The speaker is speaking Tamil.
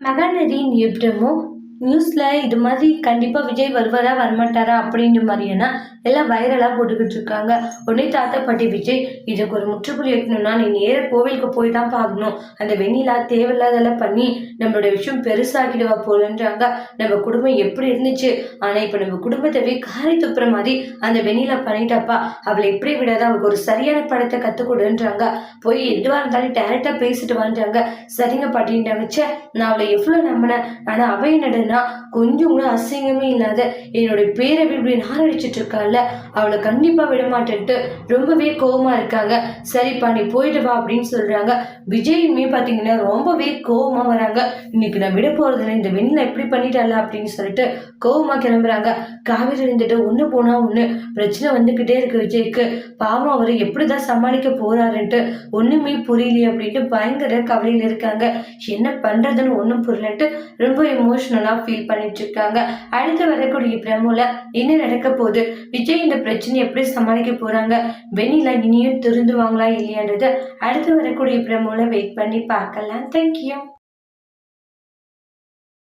மகாநதியின் யுத்தமோ நியூஸில் இது மாதிரி கண்டிப்பாக விஜய் வருவாரா வரமாட்டாரா அப்படின்ற மாதிரியான எல்லாம் வைரலாக போட்டுக்கிட்டு இருக்காங்க. உடனே தாத்தா பாட்டி விஜய் இதுக்கு ஒரு முற்றுப்புள்ளி வைக்கணும்னா நீ நேர கோவிலுக்கு போய் தான் பார்க்கணும். அந்த வெண்ணிலா தேவையில்லாதெல்லாம் பண்ணி நம்மளோட விஷயம் பெருசாகிடுவா போலன்றாங்க. நம்ம குடும்பம் எப்படி இருந்துச்சு? ஆனால் இப்போ நம்ம குடும்பத்தவே காரை துப்புற மாதிரி அந்த வெண்ணிலா பண்ணிட்டாப்பா. அவளை எப்படி விடாத அவளுக்கு ஒரு சரியான படத்தை கற்றுக் கொடுன்றாங்க. போய் எதுவாக இருந்தாலும் டேரெக்டாக பேசிட்டு வந்துட்டாங்க. சரிங்க பாட்டின்றாங்க சே நான் அவளை எவ்வளோ நம்பினேன். ஆனால் அவ என்னடுன்னா கொஞ்சம் கூட அசிங்கமே இல்லாத என்னுடைய பேரை இப்படி நாரடிச்சிட்டு இருக்கால அவளை கண்டிப்பாக விட மாட்டேன்ட்டு ரொம்பவே கோவமா இருக்காங்க. சரிப்பா நீ போயிட்டு வா அப்படின்னு சொல்றாங்க. விஜயுமே பார்த்தீங்கன்னா ரொம்பவே கோவமா வராங்க. இன்னைக்கு நான் விட போறதில்ல இந்த வெண்ணில எப்படி பண்ணிட்டால அப்படின்னு சொல்லிட்டு கோவமா கிளம்புறாங்க. காவேரி இருந்துட்டு ஒன்று போனா ஒன்று பிரச்சனை வந்துக்கிட்டே இருக்கு விஜய்க்கு. பாவம் அவர் எப்படிதான் சமாளிக்க போறாருன்ட்டு ஒண்ணுமே புரியலையே அப்படின்ட்டு பயங்கர கவலையில் இருக்காங்க. என்ன பண்றதுன்னு ஒன்றும் புரியலன்ட்டு ரொம்ப எமோஷனலாக ஃபீல் பண்ணிட்டு இருக்காங்க அடுத்து வரக்கூடிய பிரமோல என்ன நடக்க போகுது? விஜய் இந்த பிரச்சனை எப்படி சமாளிக்க போறாங்க? வெண்ணில இனியும் திருந்துவாங்களா இல்லையான்றது அடுத்து வரக்கூடிய பிரமோல வெயிட் பண்ணி பார்க்கலாம். தேங்க்யூ